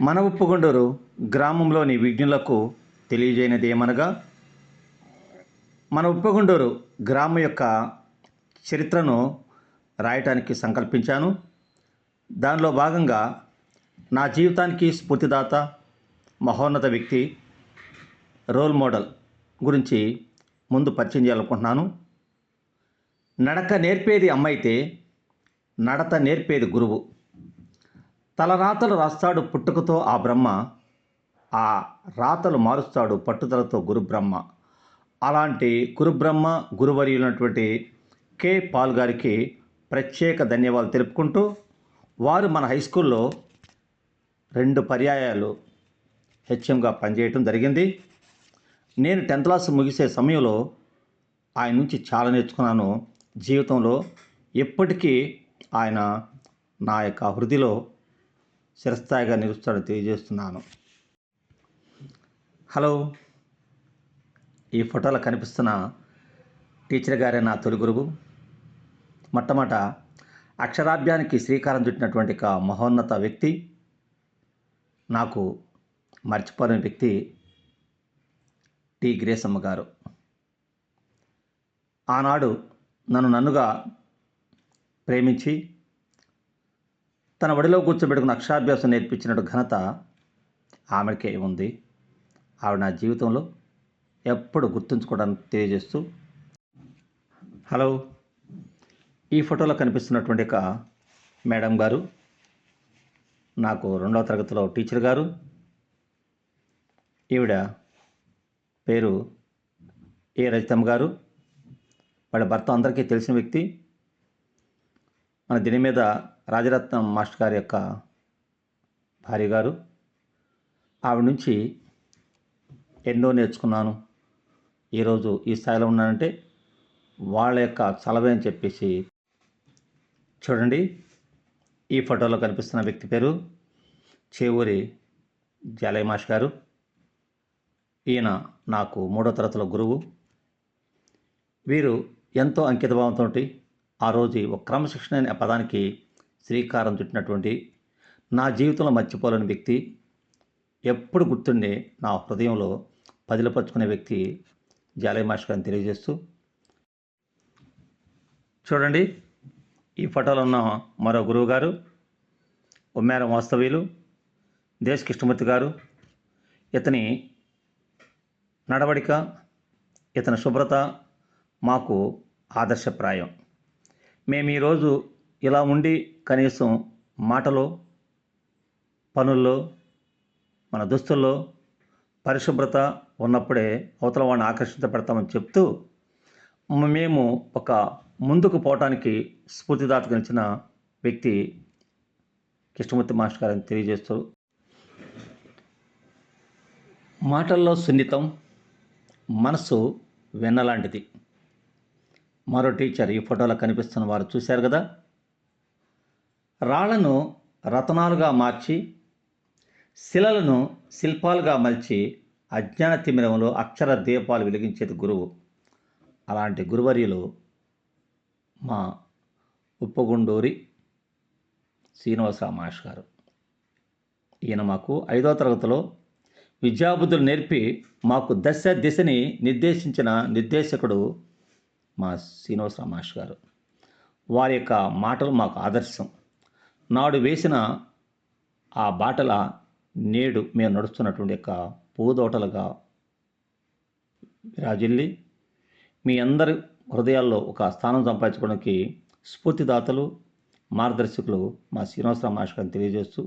మన ఉప్పుగుండూరు గ్రామంలోని విజ్ఞులకు తెలియజేయనిది ఏమనగా మన ఉప్పగుండూరు గ్రామం యొక్క చరిత్రను రాయటానికి సంకల్పించాను. దానిలో భాగంగా నా జీవితానికి స్ఫూర్తిదాత మహోన్నత వ్యక్తి రోల్ మోడల్ గురించి ముందు పరిచయం చేయాలనుకుంటున్నాను. నడక నేర్పేది అమ్మ అయితే నడత నేర్పేది గురువు. తలరాతలు రాస్తాడు పుట్టుకతో ఆ బ్రహ్మ ఆ రాతలు మారుస్తాడు పట్టుదలతో గురుబ్రహ్మ అలాంటి గురుబ్రహ్మ గురువర్యులైనటువంటి కె పాల్ గారికి ప్రత్యేక ధన్యవాదాలు తెలుపుకుంటూ వారు మన హై స్కూల్లో రెండు పర్యాయాలు హెచ్ఎంగా పనిచేయటం జరిగింది. నేను టెన్త్ క్లాస్ ముగిసే సమయంలో ఆయన నుంచి చాలా నేర్చుకున్నాను. జీవితంలో ఎప్పటికీ ఆయన నా యొక్క హృదిలో చిరస్థాయిగా నిలుస్తాడని తెలియజేస్తున్నాను. హలో ఈ ఫోటోలో కనిపిస్తున్న టీచర్ గారే నా తొలి గురువు. మొట్టమొదట అక్షరాభ్యానికి శ్రీకారం చుట్టినటువంటి ఒక మహోన్నత వ్యక్తి నాకు మర్చిపోలేని వ్యక్తి టి గ్రేసమ్మ గారు. ఆనాడు నన్ను నన్నుగా ప్రేమించి తన ఒడిలో కూర్చోబెట్టుకుని అక్షరాభ్యాసం నేర్పించినట్టు ఘనత ఆమెకే ఉంది. ఆవిడ నా జీవితంలో ఎప్పుడు గుర్తుంచుకోవడానికి తెలియజేస్తూ హలో ఈ ఫోటోలో కనిపిస్తున్నటువంటి ఒక మేడం గారు నాకు రెండవ తరగతిలో టీచర్ గారు ఈవిడ పేరు ఏ రజితమ్మ గారు వాళ్ళ భర్త అందరికీ తెలిసిన వ్యక్తి. మన దీని మీద రాజరత్నం మాస్టర్ గారి యొక్క భార్య గారు. ఆవిడ నుంచి ఎన్నో నేర్చుకున్నాను. ఈరోజు ఈ స్థాయిలో ఉన్నానంటే వాళ్ళ యొక్క చలవే అని చెప్పేసి చూడండి. ఈ ఫోటోలో కనిపిస్తున్న వ్యక్తి పేరు చేవూరి జాలయ్య మాష్ గారు. ఈయన నాకు మూడో తరగతిలో గురువు. వీరు ఎంతో అంకితభావంతో ఆ రోజు ఒక క్రమశిక్షణ అనే పదానికి శ్రీకారం చుట్టినటువంటి నా జీవితంలో మర్చిపోలేని వ్యక్తి ఎప్పుడు గుర్తుండే నా హృదయంలో పదిలపరుచుకునే వ్యక్తి జాలయ్య మాస్టర్ గారిని తెలియజేస్తూ చూడండి ఈ ఫోటోలో ఉన్న మరో గురువు గారు ఉమ్మేరం వాస్తవ్యులు దేశ్ కృష్ణమూర్తి గారు ఇతని నడవడిక ఇతని శుభ్రత మాకు ఆదర్శప్రాయం. మేము ఈరోజు ఇలా ఉండి కనీసం మాటలో పనుల్లో మన దుస్తుల్లో పరిశుభ్రత ఉన్నప్పుడే అవతల వాడిని ఆకర్షించబడతామని చెప్తూ మేము ఒక ముందుకు పోవటానికి స్ఫూర్తిదాతగలిచిన వ్యక్తి కృష్ణమూర్తి మాస్టర్ గారిని తెలియజేస్తూ మాటల్లో సున్నితం మనసు వెన్నలాంటిది. మరో టీచర్ ఈ ఫోటోలో కనిపిస్తున్న వారు చూశారు కదా? రాళ్ళను రతనాలుగా మార్చి శిలలను శిల్పాలుగా మలిచి అజ్ఞాన తిమిరంలో అక్షర దీపాలు వెలిగించేది గురువు. అలాంటి గురువర్యులు మా ఉప్పగుండూరి శ్రీనివాసరావు మాష్ గారు. ఈయన మాకు ఐదో తరగతిలో విద్యాబుద్ధులు నేర్పి మాకు దశ దిశని నిర్దేశించిన నిర్దేశకుడు మా శ్రీనివాసరావు మాష్ గారు. వారి యొక్క మాటలు మాకు ఆదర్శం. నాడు వేసిన ఆ బాటల నేడు మేము నడుస్తున్నటువంటి యొక్క పూదోటలుగా విరాజిల్లి మీ అందరి హృదయాల్లో ఒక స్థానం సంపాదించుకోవడానికి స్ఫూర్తిదాతలు మార్గదర్శకులు మా శ్రీనివాసరావు మాస్టర్ గారిని తెలియజేస్తూ